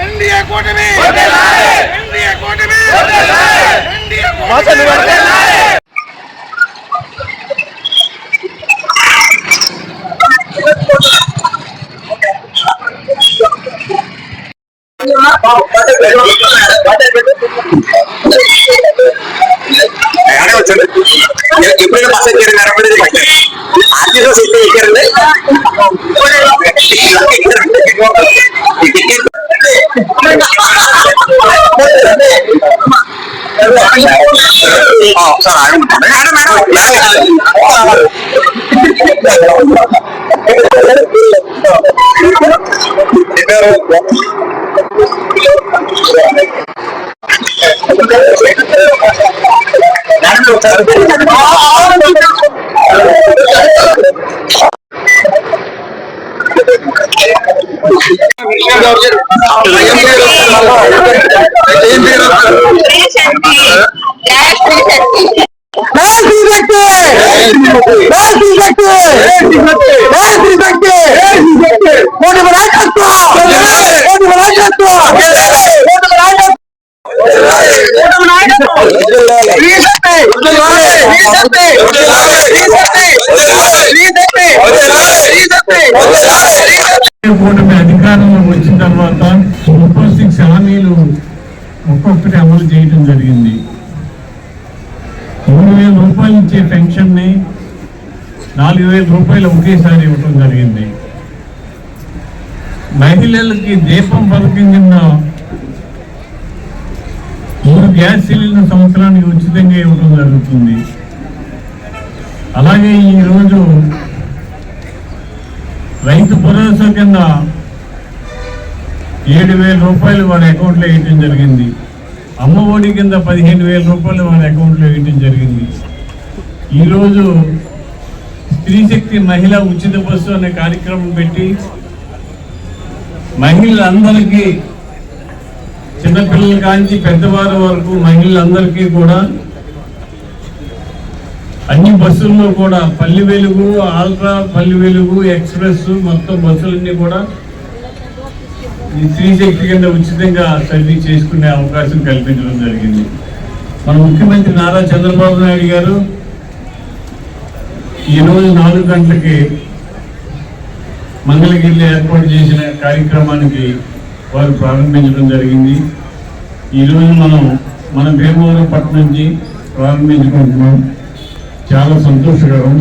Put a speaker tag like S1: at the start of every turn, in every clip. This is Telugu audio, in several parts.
S1: ఎన్డీఏ కూటమి ఎన్డీఏ కూటమి ఎన్డీఏ కూటమి
S2: ఎప్పుడైనా బస్ ఎక్కారు కనపడేది ఆర్టీసీ సీట్ ఎక్కారండి मोटी बनाए करता मोटी बनाए करता मोटी बनाए करता
S3: కూటమి అధికారంలో వచ్చిన తర్వాత సిక్స్ హామీలు ఒక్కొక్కటి అమలు చేయడం జరిగింది. మూడు వేల రూపాయలు ఇచ్చే పెన్షన్ని నాలుగు వేల రూపాయలు ఒకేసారి ఇవ్వటం జరిగింది. మహిళలకి దీపం పథకం కింద మూడు గ్యాస్ సిలిండర్ సంవత్సరానికి ఉచితంగా ఇవ్వడం జరుగుతుంది. అలాగే ఈరోజు రైతు భరోసా కింద ఏడు వేల రూపాయలు వారి అకౌంట్లో వేయటం జరిగింది. అమ్మ ఒడి కింద పదిహేను వేల రూపాయలు వారి అకౌంట్లో వేయటం జరిగింది. ఈరోజు స్త్రీ శక్తి మహిళ ఉచిత బస్సు అనే కార్యక్రమం పెట్టి మహిళలందరికీ చిన్నపిల్లల కాంచి పెద్దవారి వరకు మహిళలందరికీ కూడా అన్ని బస్సుల్లో కూడా పల్లి వెలుగు ఆల్ట్రా పల్లి వెలుగు ఎక్స్ప్రెస్ మొత్తం బస్సులన్నీ కూడా ఈ స్త్రీ శక్తి కింద ఉచితంగా సర్వీస్ చేసుకునే అవకాశం కల్పించడం జరిగింది. మన ముఖ్యమంత్రి నారా చంద్రబాబు నాయుడు గారు ఈ రోజు నాలుగు గంటలకి మంగళగిరిలో ఏర్పాటు చేసిన కార్యక్రమానికి వారు ప్రారంభించడం జరిగింది. ఈరోజు మనం మన భీమవరం పట్నం నుంచి ప్రారంభించుకుంటున్నాం. చాలా సంతోషకరం.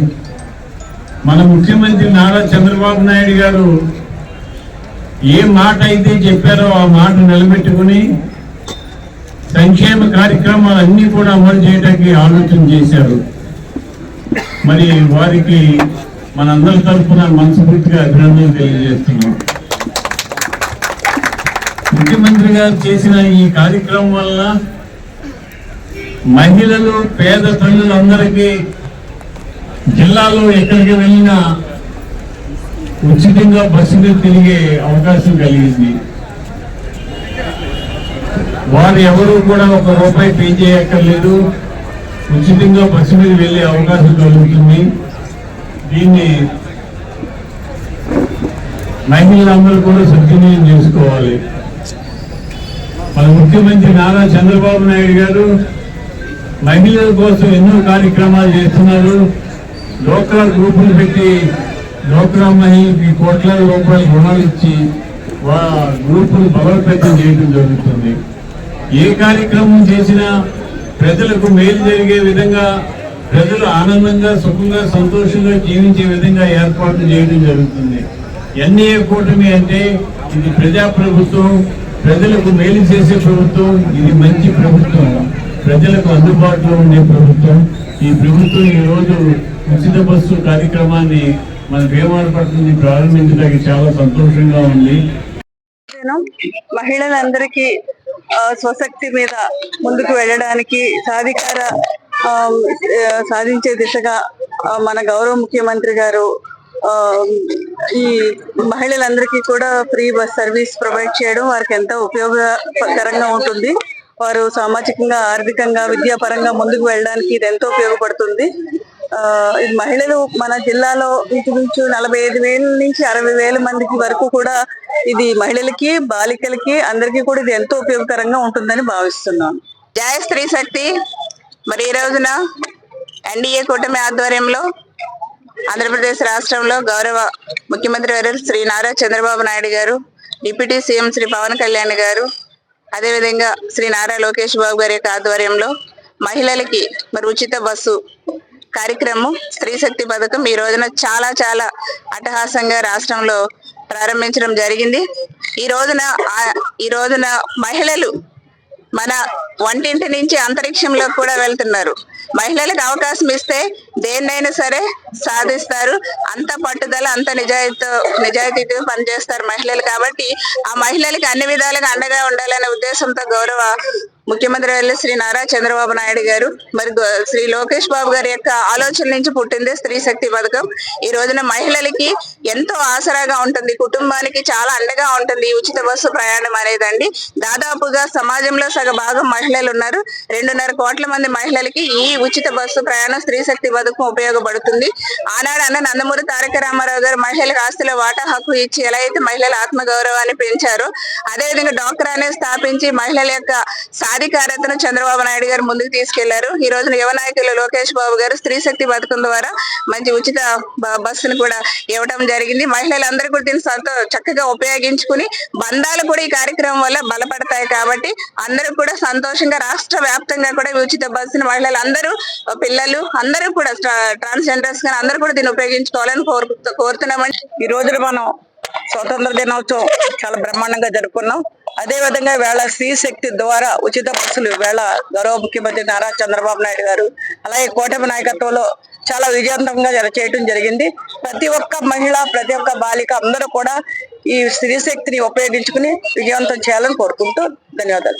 S3: మన ముఖ్యమంత్రి నారా చంద్రబాబు నాయుడు గారు ఏ మాట అయితే చెప్పారో ఆ మాట నిలబెట్టుకుని సంక్షేమ కార్యక్రమాలన్నీ కూడా అమలు చేయడానికి ఆలోచన చేశారు. మరి వారికి మనందరి తరఫున మనస్ఫూర్తిగా అభినందనలు తెలియజేస్తున్నాం. ముఖ్యమంత్రి గారు చేసిన ఈ కార్యక్రమం వల్ల మహిళలు పేద తల్లులందరికీ జిల్లాలో ఎక్కడికి వెళ్ళినా ఉచితంగా బస్సులు తిరిగే అవకాశం కలిగింది. వారు ఎవరు కూడా ఒక రూపాయి పే చేయక్కర్లేదు. ఉచితంగా బస్సు మీద వెళ్ళే అవకాశం కలుగుతుంది. దీన్ని మహిళలందరూ కూడా సద్వినియోగం చేసుకోవాలి. మన ముఖ్యమంత్రి నారా చంద్రబాబు నాయుడు గారు మహిళల కోసం ఎన్నో కార్యక్రమాలు చేస్తున్నారు. లోకల్ గ్రూపులు పెట్టి డోక్రా మహిళకి కోట్ల రూపాయల రుణాలు ఇచ్చి వా గ్రూపులు బలోపేతం చేయడం జరుగుతుంది. ఏ కార్యక్రమం చేసినా ప్రజలకు మేలు జరిగే విధంగా ప్రజలు ఆనందంగా సుఖంగా సంతోషంగా జీవించే విధంగా ఏర్పాట్లు చేయడం జరుగుతుంది. ఎన్ఏ కూటమి అంటే ఇది ప్రజా ప్రభుత్వం ప్రజలకు మేలు చేసే ప్రభుత్వం ఇది మంచి ప్రభుత్వం. ప్రజలకు అందుబాటులో ఉండే ప్రభుత్వం ఈ ప్రభుత్వం ఈరోజు ఉచిత బస్సు కార్యక్రమాన్ని మన భీమవరపట్నం ప్రారంభించడానికి చాలా సంతోషంగా ఉంది.
S4: మహిళలందరికీ స్వశక్తి మీద ముందుకు వెళ్ళడానికి సాధికార సాధించే దిశగా మన గౌరవ ముఖ్యమంత్రి గారు ఈ మహిళలందరికీ కూడా ఫ్రీ బస్ సర్వీస్ ప్రొవైడ్ చేయడం వారికి ఎంతో ఉపయోగకరంగా ఉంటుంది. వారు సామాజికంగా ఆర్థికంగా విద్యాపరంగా ముందుకు వెళ్ళడానికి ఇది ఎంతో ఉపయోగపడుతుంది. ఆ, మహిళలు మన జిల్లాలో ఇంచుమించు నలభై ఐదు వేల నుంచి అరవై వేల మందికి వరకు కూడా ఇది మహిళలకి బాలికలకి అందరికీ కూడా ఇది ఎంతో ఉపయోగకరంగా ఉంటుందని భావిస్తున్నాను
S5: జయ స్త్రీ శక్తి. మరి ఈ రోజున ఎన్డీఏ కూటమి ఆధ్వర్యంలో ఆంధ్రప్రదేశ్ రాష్ట్రంలో గౌరవ ముఖ్యమంత్రి వర్యులు శ్రీ నారా చంద్రబాబు నాయుడు గారు డిప్యూటీ సీఎం శ్రీ పవన్ కళ్యాణ్ గారు అదేవిధంగా శ్రీ నారా లోకేష్ బాబు గారి యొక్క ఆధ్వర్యంలో మహిళలకి మరి ఉచిత బస్సు కార్యక్రమం స్త్రీ శక్తి పథకం ఈ రోజున చాలా చాలా అట్టహాసంగా రాష్ట్రంలో ప్రారంభించడం జరిగింది. ఈ రోజున ఈ రోజున మహిళలు మన వంటింటి నుంచి అంతరిక్షంలో కూడా వెళ్తున్నారు. మహిళలకు అవకాశం ఇస్తే దేన్నైనా సరే సాధిస్తారు. అంత పట్టుదల అంత నిజాయితీతో నిజాయితీతో పనిచేస్తారు మహిళలు కాబట్టి ఆ మహిళలకి అన్ని విధాలుగా అండగా ఉండాలనే ఉద్దేశంతో గౌరవ ముఖ్యమంత్రి వెళ్ళి శ్రీ నారా చంద్రబాబు నాయుడు గారు మరి శ్రీ లోకేష్ బాబు గారి యొక్క ఆలోచన నుంచి పుట్టింది స్త్రీ శక్తి పథకం. ఈ రోజున మహిళలకి ఎంతో ఆసరాగా ఉంటుంది. కుటుంబానికి చాలా అండగా ఉంటుంది ఉచిత బస్సు ప్రయాణం అనేదండి. దాదాపుగా సమాజంలో సగ భాగం మహిళలు ఉన్నారు. రెండున్నర కోట్ల మంది మహిళలకి ఈ ఉచిత బస్సు ప్రయాణం స్త్రీ శక్తి పథకం ఉపయోగపడుతుంది. ఆనాడు అన్న నందమూరి తారక రామారావు గారు మహిళలకు ఆస్తిలో వాటా హక్కు ఇచ్చి ఎలా అయితే మహిళల ఆత్మగౌరవాన్ని పెంచారో అదేవిధంగా డాక్రానే స్థాపించి మహిళల యొక్క సాధికారతను చంద్రబాబు నాయుడు గారు ముందుకు తీసుకెళ్ళారు. ఈ రోజున యువ నాయకులు లోకేష్ బాబు గారు స్త్రీ శక్తి పథకం ద్వారా మంచి ఉచిత బస్సును కూడా ఇవ్వడం జరిగింది. మహిళలందరూ కూడా దీన్ని సంతో చక్కగా ఉపయోగించుకుని బంధాలు కూడా ఈ కార్యక్రమం వల్ల బలపడతాయి కాబట్టి అందరూ కూడా సంతోషంగా రాష్ట్ర వ్యాప్తంగా కూడా ఉచిత బస్సును మహిళలు అందరూ పిల్లలు అందరూ కూడా ట్రాన్స్జెండర్స్ కానీ అందరూ కూడా దీన్ని ఉపయోగించుకోవాలని కోరు కోరుతున్నామని
S4: ఈ రోజున మనం స్వతంత్ర దినోత్సవం చాలా బ్రహ్మాండంగా జరుపుకున్నాం. అదే విధంగా వేళ స్త్రీ శక్తి ద్వారా ఉచిత బస్సులు వేళ గౌరవ ముఖ్యమంత్రి నారా చంద్రబాబు నాయుడు గారు అలాగే కూటమి నాయకత్వంలో చాలా విజయవంతంగా చేయటం జరిగింది. ప్రతి ఒక్క మహిళ ప్రతి ఒక్క బాలిక అందరూ కూడా ఈ స్త్రీ శక్తిని ఉపయోగించుకుని విజయవంతం చేయాలని కోరుకుంటూ ధన్యవాదాలు.